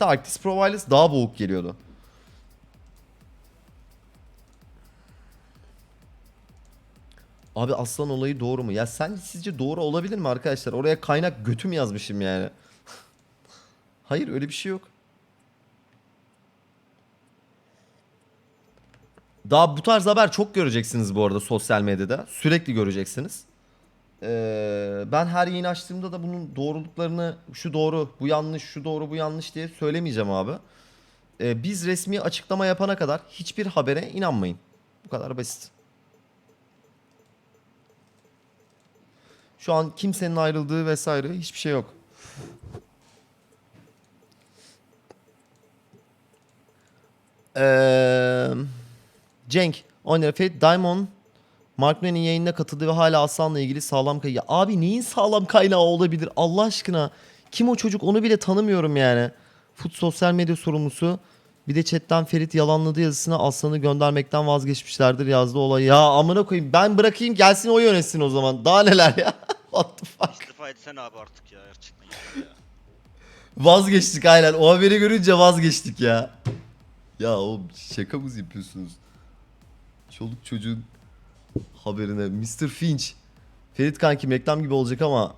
Hatta Arctis Pro Wireless daha boğuk geliyordu. Abi aslan olayı doğru mu? Ya sen sizce doğru olabilir mi arkadaşlar? Oraya kaynak götüm yazmışım yani. Hayır öyle bir şey yok. Daha bu tarz haber çok göreceksiniz bu arada sosyal medyada. Sürekli göreceksiniz. Ee, ben her yayın açtığımda da bunun doğruluklarını şu doğru, bu yanlış, şu doğru, bu yanlış diye söylemeyeceğim abi. Ee, biz resmi açıklama yapana kadar hiçbir habere inanmayın. Bu kadar basit. Şu an kimsenin ayrıldığı vesaire hiçbir şey yok. Ee, Cenk, Onerfe, Diamond, Mark Non'in yayınına katıldı ve hala Aslan'la ilgili sağlam kay... Ya abi neyin sağlam kaynağı olabilir Allah aşkına? Kim o çocuk onu bile tanımıyorum yani. Foot sosyal medya sorumlusu. Bir de chatten Ferit yalanladı yazısına Aslan'ı göndermekten vazgeçmişlerdir yazdı olay. Ya amına koyayım ben bırakayım gelsin o yönetsin o zaman. Daha neler ya? What the fuck? İstifa etsene abi artık ya gerçekten yeter ya. Vazgeçtik aynen. O haberi görünce vazgeçtik ya. Ya o şaka mı yapıyorsunuz? Çoluk çocuğun haberine. Mr. Finch. Ferit kankim reklam gibi olacak ama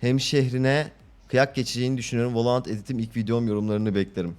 hem şehrine kıyak geçeceğini düşünüyorum. Valorant editim ilk videom yorumlarını beklerim.